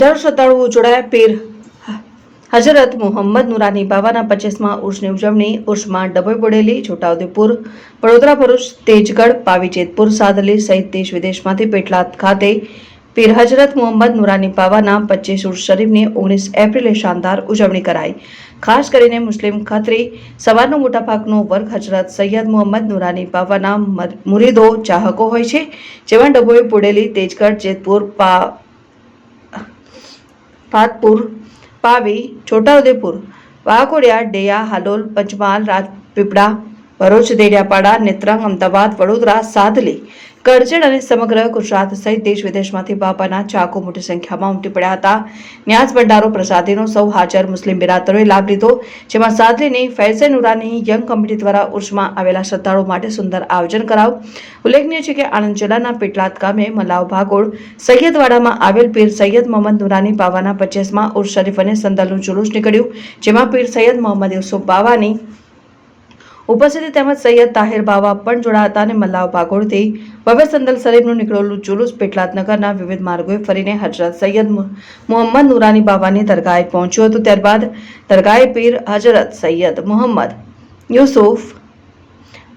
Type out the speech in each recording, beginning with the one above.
હજારો શ્રદ્ધાળુઓ જોડાયા પીર. હજરત મોહમ્મદ નુરાની બાવાના પચીસમાં ઉર્ષની ઉજવણી ઉર્ષમાં ડભોઈ બોડેલી, છોટાઉદેપુર, વડોદરા ભરૂચ, તેજગઢ, પાવી જેતપુર સાદલી સહિત દેશ વિદેશમાંથી પેટલાદ ખાતે પીર હજરત મોહમ્મદ નુરાની બાવાના પચીસ ઉર્ષ શરીફની ઓગણીસ એપ્રિલે શાનદાર ઉજવણી કરાઈ. ખાસ કરીને મુસ્લિમ ખત્રી, સવારનો મોટાભાગનો વર્ગ હજરત સૈયદ મોહમ્મદ નુરાની બાવાના મુરીદો ચાહકો હોય છે, જેમાં ડભોઈ બોડેલી, તેજગઢ, જેતપુર, પા ફાતપુર પાવી છોટાઉદેપુર વાઘોડિયા ડેયા હાલોલ પંચમહાલ રાજપીપળા ભરૂચ દેડિયાપાડા નેત્રંગ અમદાવાદ વડોદરા સાદલી કરજણ અને સમગ્ર ગુજરાત સહિત દેશ વિદેશમાંથી બાપાના ચાકો મોટી સંખ્યામાં ઉમટી પડ્યા હતા. ન્યાસ ભંડારો પ્રસાદીનો સૌ હાજર મુસ્લિમ બિરાદરોએ લાભ લીધો, જેમાં સાદલીની ફૈઝન નુરાની યંગ કમિટી દ્વારા ઉર્જમાં આવેલા શ્રદ્ધાળુઓ માટે સુંદર આયોજન કરાવ ઉલ્લેખનીય છે કે આણંદ જિલ્લાના પેટલાદ ગામે મલાવ ભાગોળ સૈયદવાડામાં આવેલ પીર સૈયદ મોહમ્મદ નુરાની બાવાના પચીસમાં ઉર્સ શરીફ અને સંદલનું જુલુસ નીકળ્યું, જેમાં પીર સૈયદ મોહમ્મદ યુસુફ બાવાની ઉપસ્થિતિ તેમજ સૈયદ તાહિર બાવા પણ જોડાયા હતા અને મલ્લાવ ભાગોળથી ભવ્ય સંદલ શરીફનું નીકળેલું જુલુસ પેટલાદ નગરના વિવિધ માર્ગોએ ફરીને હજરત સૈયદ મોહમ્મદ નુરાની બાવાની દરગાહે પહોંચ્યું હતું. ત્યારબાદ દરગાહે પીર હજરત સૈયદ મોહમ્મદ યુસુફ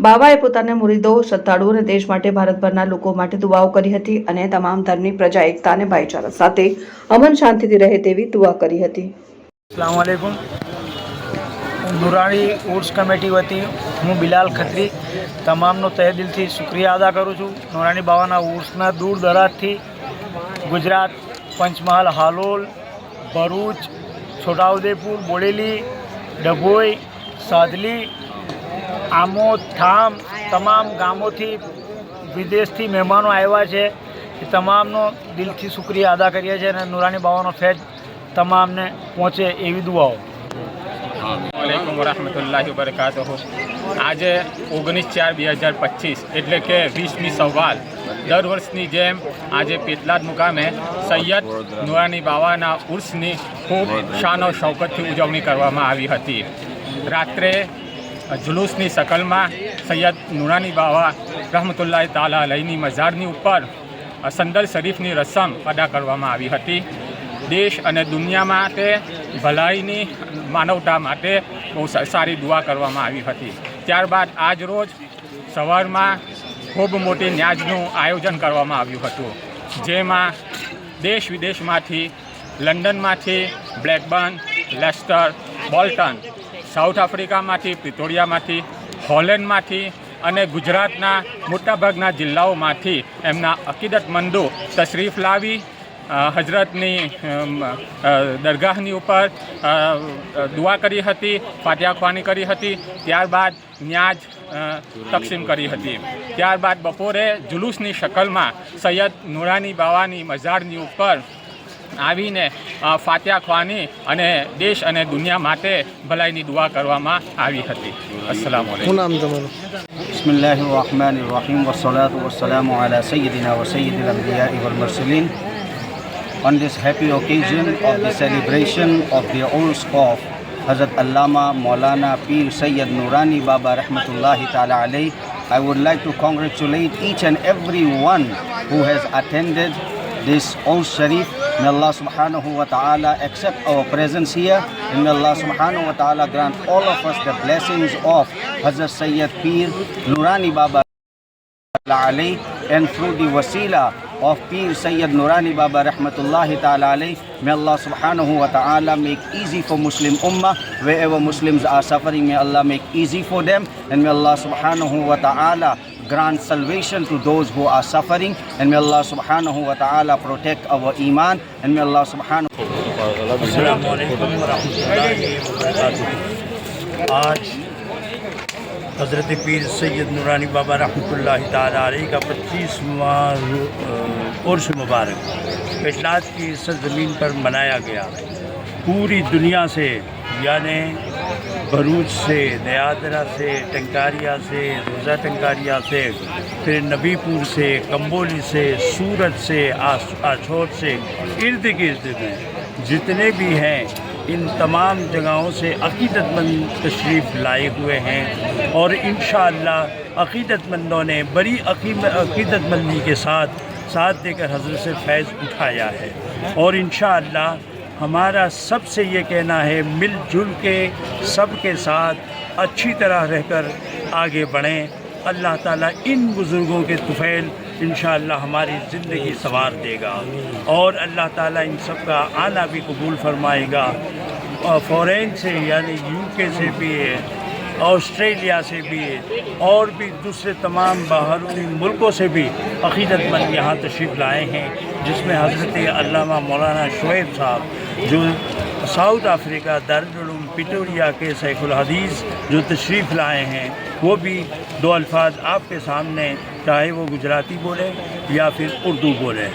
બાવાએ પોતાના મુરીદો, શ્રદ્ધાળુઓ અને દેશ માટે ભારતભરના લોકો માટે દુઆઓ કરી હતી અને તમામ ધર્મની પ્રજા, એકતા અને ભાઈચારા સાથે અમન શાંતિથી રહે તેવી દુઆ કરી હતી. અસલામ નુરાણી ઉર્સ કમિટી વતી હું બિલાલ ખત્રી તમામનો તહે દિલથી શુક્રિયા અદા કરું છું. નોરાણી બાવાના ઉર્સના દૂર દરાજથી ગુજરાત, પંચમહાલ, હાલોલ, ભરૂચ, છોટાઉદેપુર, બોડેલી, ડભોઈ, સાદલી, આમોદ થામ તમામ ગામોથી વિદેશથી મહેમાનો આવ્યા છે. એ તમામનો દિલથી શુક્રિયા અદા કરીએ છીએ અને નુરાની બાવાનો ફેજ તમામને પહોંચે એવી દુઆઓ. વાલેકુમ વરહમતુલ્લાહ વબરકાતુહુ આજે ઓગણીસ ચાર બે હજાર પચીસ એટલે કે વીસમી સવાલ. દર વર્ષની જેમ આજે પેટલાદ મુકામે સૈયદ નુરાની બાવાના ઉર્સની ખૂબ શાનો શૌકતથી ઉજવણી કરવામાં આવી હતી. રાત્રે જુલુસની શકલમાં સૈયદ નુરાની બાવા રહમતુલ્લાહ તાલા અલહીની મઝારની ઉપર સંદલ શરીફની રસમ અદા કરવામાં આવી હતી. દેશ અને દુનિયા માટે, ભલાઈની માનવતા માટે બહુ સારી દુઆ કરવામાં આવી હતી. ત્યારબાદ આજ રોજ સવારમાં ખૂબ મોટી ન્યાજનું આયોજન કરવામાં આવ્યું હતું, જેમાં દેશ વિદેશમાંથી, લંડનમાંથી બ્લેકબર્ન, લેસ્ટર, બોલ્ટન, સાઉથ આફ્રિકામાંથી પિતોડિયામાંથી હોલેન્ડમાંથી અને ગુજરાતના મોટાભાગના જિલ્લાઓમાંથી એમના અકીદતમંદો તશરીફ લાવી હજરતની દરગાહની ઉપર દુઆ કરી હતી ફાતિયા ખવાની કરી હતી ત્યારબાદ ન્યાજ તકસીમ કરી હતી. ત્યારબાદ બપોરે જુલુસની શકલમાં સૈયદ નુરાની બાવાની મઝારની ઉપર આવીને ફાતિયા ખવાની અને દેશ અને દુનિયા માટે ભલાઈની દુઆ કરવામાં આવી હતી. અસલામ રહીમ વસલાત વસલામ અલા Syedna વસૈયદ અંબિયા મરસલીન. On this happy occasion of the celebration of the Urs of Hazrat Allama Maulana Pir Sayyid Nurani Baba Rahmatullahi Ta'ala alayh, I would like to congratulate each and every one who has attended this Urs Sharif. May Allah subhanahu wa ta'ala accept our presence here and may Allah subhanahu wa ta'ala grant all of us the blessings of Hazrat Sayyid Pir Nurani Baba and through the wasila of Peer Sayyid Nurani Baba Rahmatullahi Ta'ala May Allah Subhanahu Wa Ta'ala make easy for Muslim Ummah. Wherever Muslims are suffering, may Allah make easy for them. And may Allah Subhanahu Wa Ta'ala grant salvation to those who are suffering. And may Allah Subhanahu Wa Ta'ala protect our Iman. And may Allah Subhanahu Wa Ta'ala... حضرت پیر سید نورانی بابا رحمۃ اللہ تعالیٰ علیہ کا پچیسواں عرس مبارک پیشلاج کی سرزمین پر منایا گیا۔ پوری دنیا سے یعنی بھروچ سے نیادرا سے ٹنکاریا سے، روزہ ٹنکاریا سے، پھر نبی پور سے، کمبولی سے سورت سے آچھوٹ سے، ارد گرد میں جتنے بھی ہیں ان تمام جگہوں سے عقیدت مند تشریف لائے ہوئے ہیں اور انشاءاللہ عقیدت مندوں نے بڑی عقیدت مندی کے ساتھ ساتھ دے کر حضرت سے فیض اٹھایا ہے۔ اور انشاءاللہ ہمارا سب سے یہ کہنا ہے، مل جل کے سب کے ساتھ اچھی طرح رہ کر آگے بڑھیں۔ اللہ تعالیٰ ان بزرگوں کے طفیل انشاءاللہ ہماری زندگی سوار دے گا۔ اور اللہ تعالیٰ ان سب کا آنا بھی قبول فرمائے گا۔ فورین سے یعنی یو کے سے بھی ہے، آسٹریلیا سے بھی ہے، اور بھی دوسرے تمام باہرونی ملکوں سے بھی عقیدت مند یہاں تشریف لائے ہیں، جس میں حضرت علامہ مولانا شعیب صاحب، جو ساؤتھ افریقہ دارالعلوم पिटोरिया के सैफुल हदीस जो तशरीफ़ लाए हैं वो भी दो अल्फाज आपके सामने चाहे वो गुजराती बोले या फिर उर्दू बोले